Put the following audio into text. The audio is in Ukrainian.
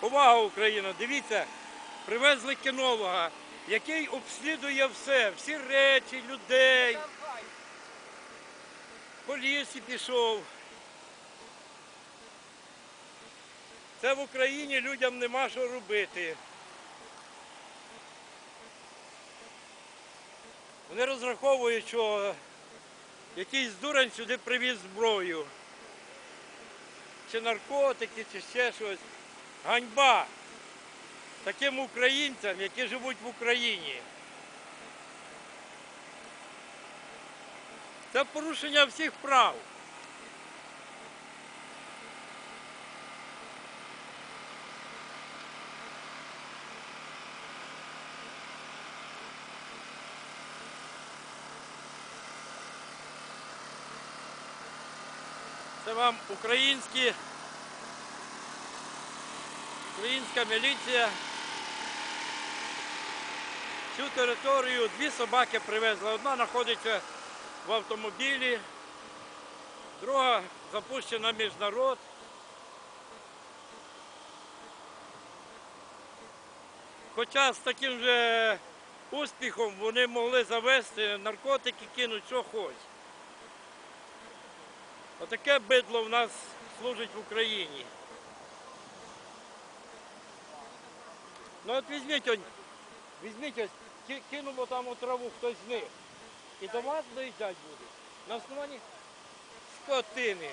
Увага, Україна! Дивіться, привезли кінолога, який обслідує все, всі речі, людей. По лісі пішов. Це в Україні людям нема що робити. Вони розраховують, що якийсь дурень сюди привіз зброю. Чи наркотики, чи ще щось. Ганьба таким українцям, які живуть в Україні. Це порушення всіх прав. Це вам українські, українська міліція. Цю територію дві собаки привезли. Одна знаходиться в автомобілі, друга запущена між народ. Хоча з таким же успіхом вони могли завести наркотики, кинуть, що хоч. Отаке бидло в нас служить в Україні. Ну от візьміть, он, візьміть ось, там у траву хтось з них. І до вас доїжджати буде. На основанні скотини.